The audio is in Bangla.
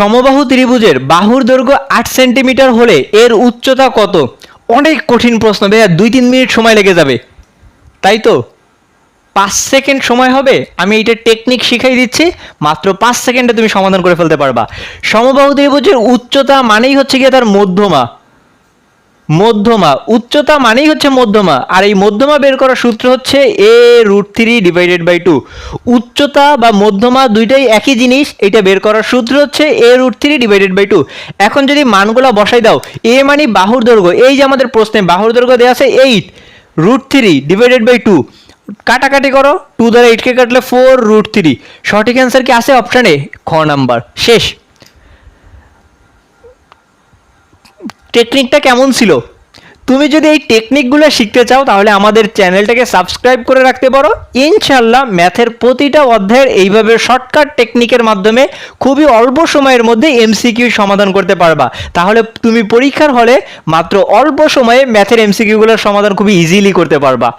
সমবাহু ত্রিভুজের বাহুর দৈর্ঘ্য আট সেন্টিমিটার হলে এর উচ্চতা কত? অনেক কঠিন প্রশ্ন ভাইয়া, দুই তিন মিনিট সময় লেগে যাবে। তাই তো? পাঁচ সেকেন্ড সময় হবে? আমি এটা টেকনিক শিখাই দিচ্ছি, মাত্র পাঁচ সেকেন্ডে তুমি সমাধান করে ফেলতে পারবা। সমবাহু ত্রিভুজের উচ্চতা মানেই হচ্ছে গিয়ে তার মধ্যমা। মধ্যমা। উচ্চতা মানেই হচ্ছে মধ্যমা। আর এই মধ্যমা বের করার সূত্র হচ্ছে a root three divided by two উচ্চতা বা মধ্যমা দুইটাই একই জিনিস, এটা বের করার সূত্র হচ্ছে a root three divided by two এখন যদি মানগুলো বসাই দাও এ মানে বাহুর দৈর্ঘ্য। এই যে আমাদের প্রশ্নে বাহুর দৈর্ঘ্য দেওয়া আছে eight root three divided by two কাটাকাটি করো টু দ্বারা এইটকে কাটলে ফোর রুট থ্রি সঠিক অ্যান্সার কি আছে অপশানে খ নাম্বার শেষ। টেকনিকটা কেমন ছিল? তুমি যদি এই টেকনিকগুলো শিখতে চাও, তাহলে আমাদের চ্যানেলটাকে সাবস্ক্রাইব করে রাখতে পারো। ইনশাল্লাহ ম্যাথের প্রতিটা অধ্যায়ের এইভাবে শর্টকাট টেকনিকের মাধ্যমে খুবই অল্প সময়ের মধ্যে এমসিকিউ সমাধান করতে পারবা। তাহলে তুমি পরীক্ষার হলে মাত্র অল্প সময়ে ম্যাথের এমসিকিউগুলোর সমাধান খুবই ইজিলি করতে পারবা।